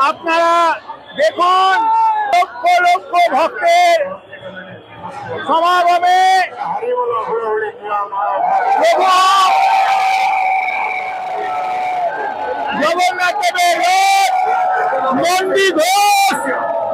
আপনারা দেখুন, লক্ষ লক্ষ ভক্তের সমাগমে জগন্নাথ রথ, মন্দির ঘোষ,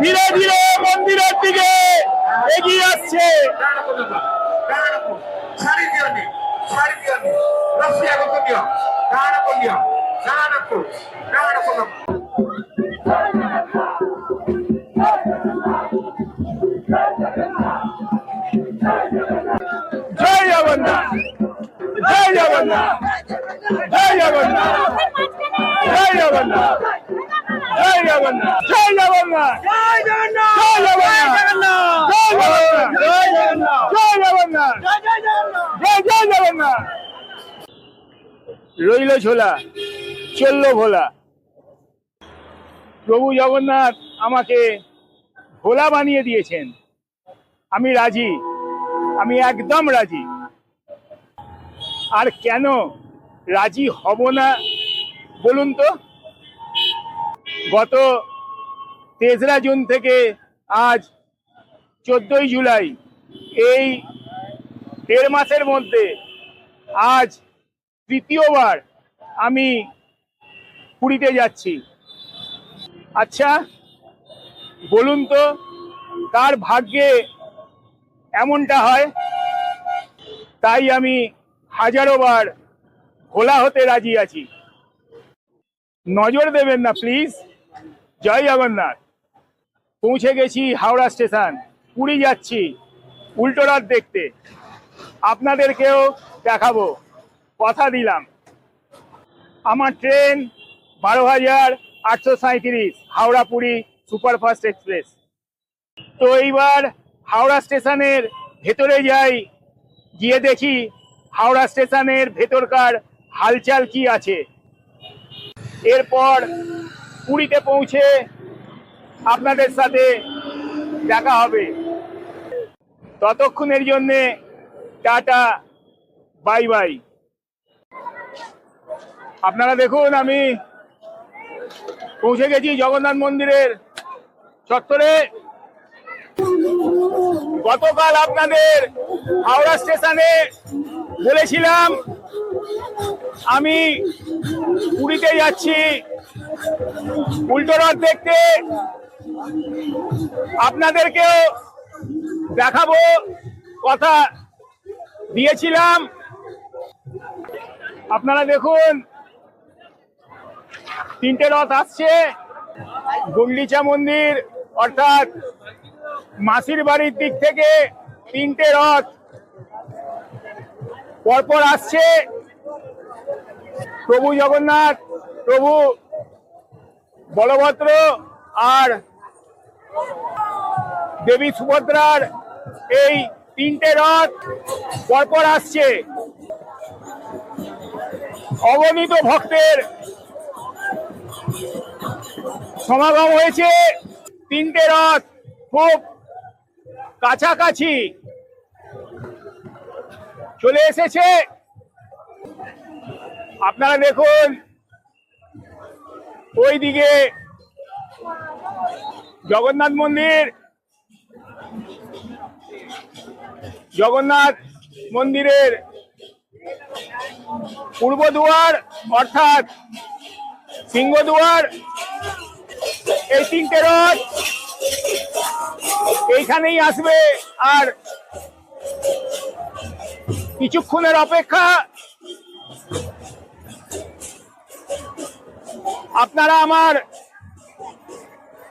ধীরে ধীরে মন্দিরের দিকে এগিয়ে আসছে। দিও জয় জগন্নাথ জয় জগন্নাথ জয় জগন্নাথ জয় জগন্নাথ জয় জগন্নাথ জয় জগন্নাথ জয় জগন্নাথ জয় জগন্নাথ জয় রইল ছোলা, চলল ভোলা। প্রভু জগন্নাথ আমাকে ভোলা বানিয়ে দিয়েছেন। আমি রাজি। আমি একদম রাজি। আর কেন রাজি হব না বলুন তো? গত তেসরা জুন থেকে আজ চোদ্দই জুলাই, এই দেড় মাসের মধ্যে আজ তৃতীয়বার আমি পুরীতে যাচ্ছি। আচ্ছা বলুন তো, কার ভাগ্যে এমনটা হয়? তাই আমি হাজারো বার খোলা হতে রাজি আছি। নজর দেবেন না, প্লিজ। জয় জগন্নাথ। পৌঁছে গেছি হাওড়া স্টেশন। পুরী যাচ্ছি, উল্টো রাত দেখতে। আপনাদেরকেও দেখাবো। কথা দিলাম। আমার ট্রেন বারো হাজার আটশো সাঁত্রিশ হাওড়া পুরী সুপারফাস্ট এক্সপ্রেস। তো এইবার হাওড়া স্টেশনের ভেতরে যাই, গিয়ে দেখি হাওড়া স্টেশনের ভেতরকার হালচাল কি আছে। এরপর পুরীতে পৌঁছে আপনাদের সাথে দেখা হবে। ততক্ষণের জন্যে টাটা, বাই বাই। আপনারা দেখুন, আমি পৌঁছে গেছি জগন্নাথ মন্দিরের চত্বরে। গতকাল আপনাদের হাওড়া স্টেশনে বলেছিলাম, আমি পুরীতে যাচ্ছি। উল্টো দেখতে আপনাদেরকেও দেখাবো, কথা দিয়েছিলাম। আপনারা দেখুন তিনটে রথ আসছে। গুন্ডিচা মন্দির, অর্থাৎ মাসির বাড়ির দিক থেকে তিনটে রথ। পরপর আসছে প্রভু জগন্নাথ, প্রভু বলভদ্র আর দেবী সুভদ্রার এই তিনটে রথ পরপর আসছে। অগণিত ভক্তের সমাগম হয়েছে তিনটে রথ, খুব কাছাকাছি। চলে এসেছে। আপনারা দেখুন, ওইদিকে জগন্নাথ মন্দির, জগন্নাথ মন্দিরের পূর্ব দুয়ার, অর্থাৎ সিংহদুয়ার এই তিনটে রথ এইখানেই আসবে। আর কিছুক্ষণের অপেক্ষা আপনারা আমার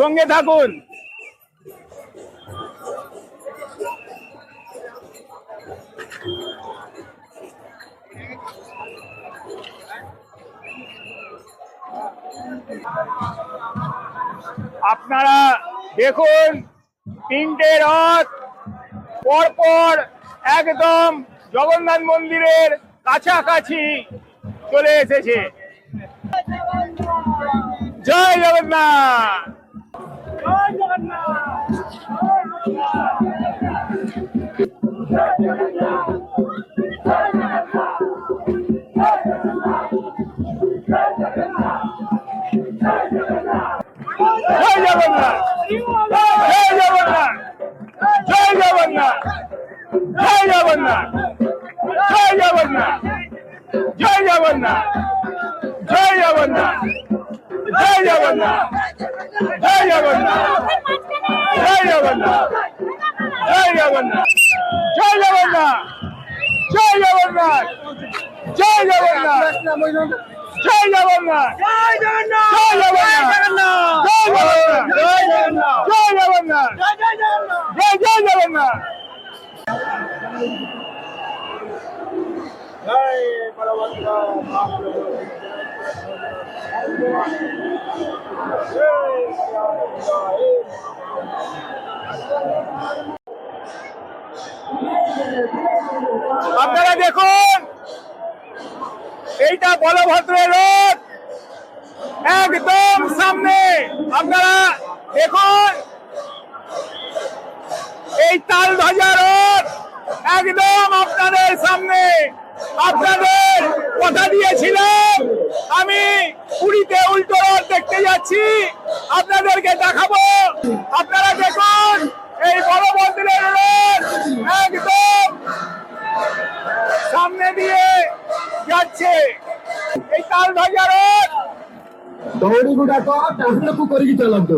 সঙ্গে থাকুন। আপনারা দেখুন তিনটে রথ পরপর একদম জগন্নাথ মন্দিরের কাছাকাছি চলে এসেছে। জয় জগন্নাথ! জয় জগন্নাথ জয় জগন্নাথ জয় জগন্নাথ জয় জগন্নাথ জয় জগন্নাথ জয় জগন্নাথ জয় জগন্নাথ জয় জগন্নাথ জয় জগন্নাথ জয় জগন্নাথ জয় জগন্নাথ জয় আপনারা দেখুন, এইটা বলভদ্রের রোড, একদম সামনে। আপনারা দেখুন, এই তাল ধ্বজা রথ একদম আপনাদের সামনে। আপনাদের কথা দিয়েছিলাম আমি পুরীতে উল্টো রথ দেখতে যাচ্ছি আপনাদেরকে দেখাবো আপনারা দেখুন এই বলভদ্রের রথ একদম সামনে দিয়ে যাচ্ছে এই তাল ধ্বজা রথ ଦୌଡ଼ି ଗୁଡାକ ଡାହାଣକୁ କରିକି ଚାଲନ୍ତୁ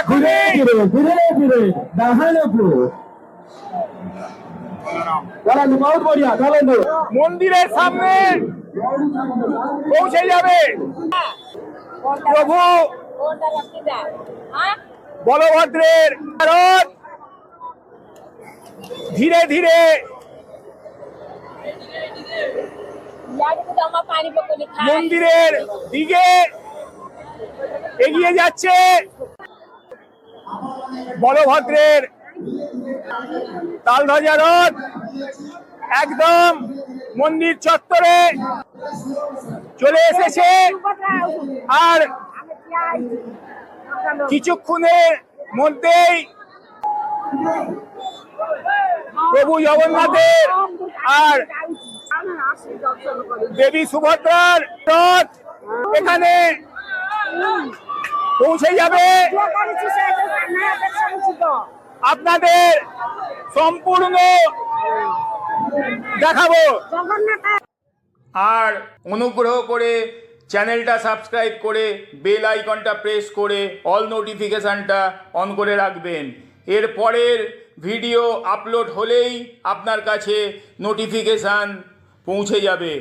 ଧୀରେ এখনই ଧୀରେ ଧୀରେ ଧୀରେ ଡାହାଣକୁ ଚାଲନ୍ତୁ ବହୁତ ବଢିଆ ଚାଲନ୍ତୁ মন্দিরের সামনে পৌঁছে যাবে প্রভু বলভদ্রের ভারত! ধীরে ধীরে। মন্দিরের দিকে এগিয়ে যাচ্ছে। বলভদ্রের তালধ্বজা রথ একদম মন্দির চত্বরে চলে এসেছে। আর কিছুক্ষণের মধ্যেই প্রভু জগন্নাথের আর দেবী সুভদ্রার রথ এখানে পৌঁছে যাবে। আপনাদের সম্পূর্ণ দেখাবো। আর অনুগ্রহ করে চ্যানেলটা সাবস্ক্রাইব করে বেল আইকনটা প্রেস করে অল নোটিফিকেশানটা অন করে রাখবেন। এর পরের ভিডিও আপলোড হলেই আপনার কাছে নোটিফিকেশান পৌঁছে যাবে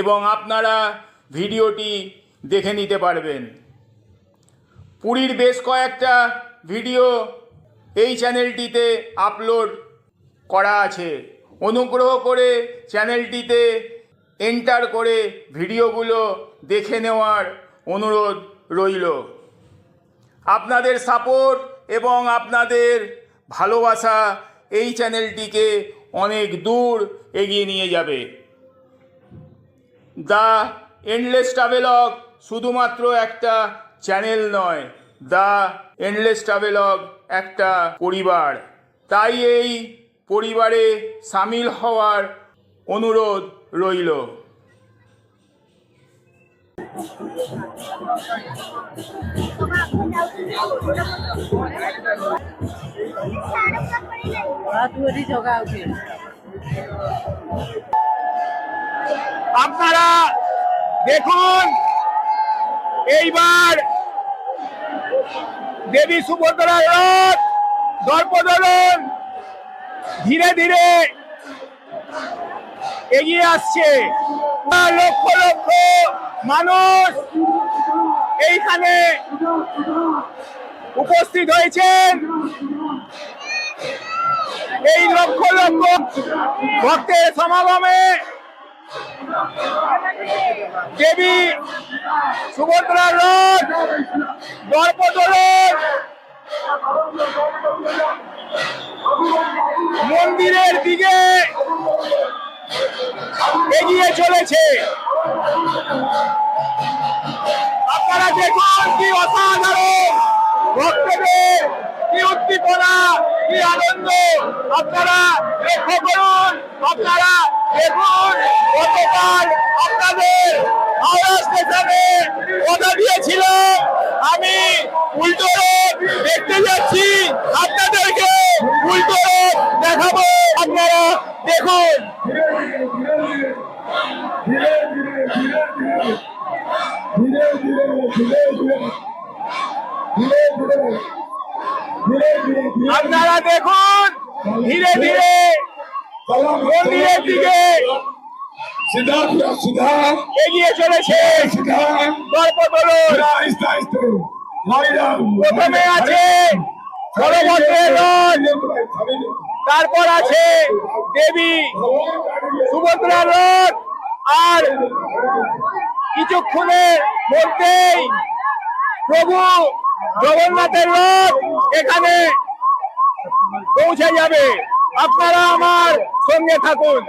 এবং আপনারা ভিডিওটি দেখে নিতে পারবেন। পুরীর বেশ কয়েকটা ভিডিও এই চ্যানেলটিতে আপলোড করা আছে। অনুগ্রহ করে চ্যানেলটিতে এন্টার করে ভিডিওগুলো দেখে নেওয়ার অনুরোধ রইল। আপনাদের সাপোর্ট এবং আপনাদের ভালোবাসা এই চ্যানেলটিকে অনেক দূর এগিয়ে নিয়ে যাবে। দ্য এন্ডলেস ট্রাভেলগ শুধুমাত্র একটা চ্যানেল নয় দ্য এন্ডলেস ট্রাভেলগ একটা পরিবার। তাই এই পরিবারে সামিল হওয়ার অনুরোধ রইল। আপনারা দেখুন এইবার দেবী সুভদ্রার রথ দর্পদলন ধীরে ধীরে এগিয়ে আসছে। লক্ষ লক্ষ মানুষ এইখানে উপস্থিত হয়েছেন। এই লক্ষ লক্ষ ভক্তের সমাগমে দেবী সুভদ্রার রথ দর্পদলন মন্দিরের দিকে এগিয়ে চলেছে। আপনারা দেখুন কি অসাধারণ ভক্তদের কি উদ্দীপনা, কি আনন্দ। আপনারা লক্ষ্য করুন, আপনারা দেখুন গতকাল আপনাদের হাওড়া স্টেশনে কথা দিয়েছিল। আমি উল্টো দেখতে যাচ্ছি। আপনাদেরকে উল্টো ধীরে আপনারা দেখুন, ধীরে ধীরে, মন্দিরের দিকে। এগিয়ে চলেছে। আস্তে লাইলাম প্রথমে আছে বড়ভদ্রের রথ তারপর আছে দেবী সুভদ্রার রথ, আর কিছুক্ষণের মধ্যেই প্রভু জগন্নাথের রথ এখানে পৌঁছে যাবে। আপনারা আমার সঙ্গে থাকুন।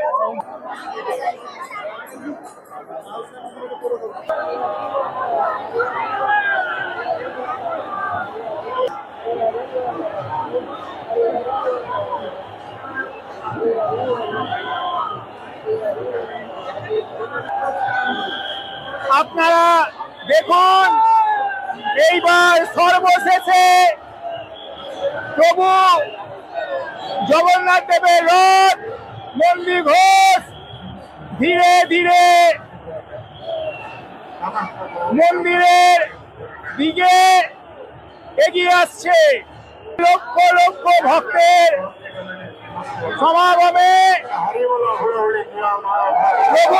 আপনারা দেখুন, এইবার সর্বশেষে প্রভু জগন্নাথ দেবের রথ নন্দী ঘোষ, ধীরে ধীরে মন্দিরের দিকে এগিয়ে আসছে। লক্ষ লক্ষ ভক্তের সমাগমে প্রভু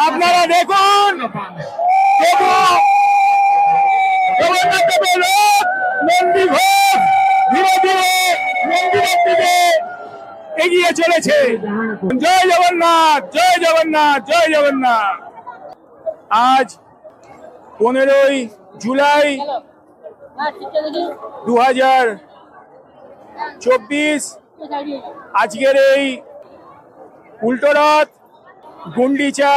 আপনারা দেখুন। রথ নন্দী ঘোষ ধীরে ধীরে মন্দিরের দিকে এগিয়ে চলেছে। জয় জগন্নাথ জয় জগন্নাথ জয় জগন্নাথ। আজ পনেরোই জুলাই দু হাজার চব্বিশ। আজকের এই উল্টোরথ গুন্ডিচা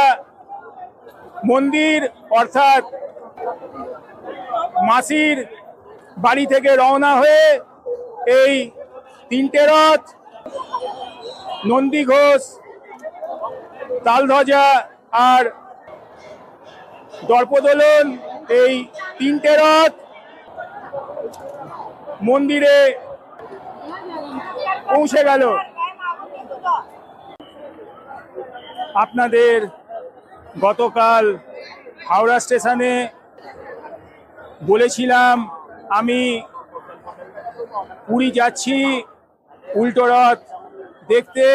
মন্দির, অর্থাৎ মাসির বাড়ি থেকে রওনা হয়ে এই তিনটে রথ, নন্দী ঘোষ, তালধ্বজা আর দর্পদোলন, এই তিনটে রথ মন্দিরে পৌঁছে গেল। আপনাদের গতকাল হাওড়া স্টেশনে বলেছিলাম, আমি পুরী যাচ্ছি উল্টো রথ দেখতে।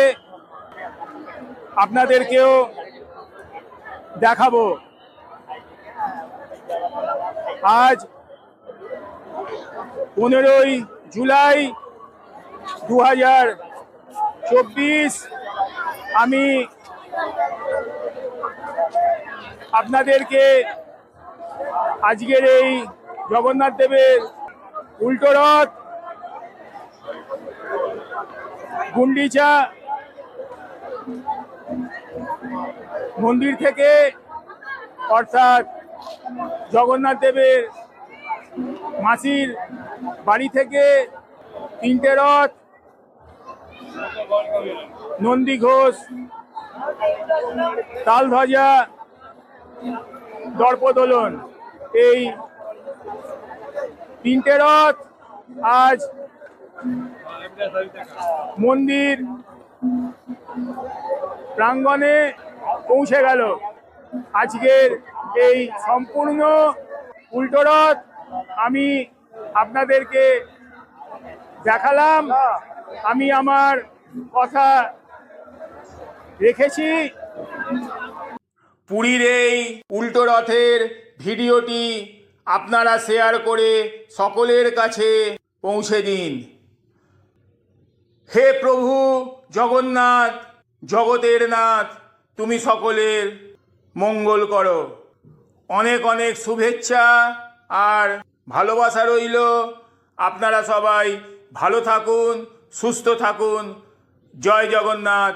আপনাদেরকেও দেখাবো। আজ পনেরোই জুলাই দু চব্বিশ আমি আপনাদেরকে আজকের এই জগন্নাথ দেবের উল্টো রথ, গুন্ডিচা মন্দির থেকে, অর্থাৎ জগন্নাথ দেবের মাসির বাড়ি থেকে তিনটে রথ, নন্দী ঘোষ তালধ্বজা দর্পদোলন এই তিনটে রথ আজ মন্দির প্রাঙ্গণে পৌঁছে গেল। আজকের এই সম্পূর্ণ উল্টো রথ আমি আপনাদেরকে দেখালাম। আমি আমার কথা রেখেছি। পুরীর এই উল্টো রথের ভিডিওটি আপনারা শেয়ার করে সকলের কাছে পৌঁছে দিন। হে প্রভু জগন্নাথ, জগতের নাথ, তুমি সকলের মঙ্গল করো। অনেক অনেক শুভেচ্ছা আর ভালোবাসা রইল। আপনারা সবাই ভালো থাকুন, সুস্থ থাকুন। জয় জগন্নাথ।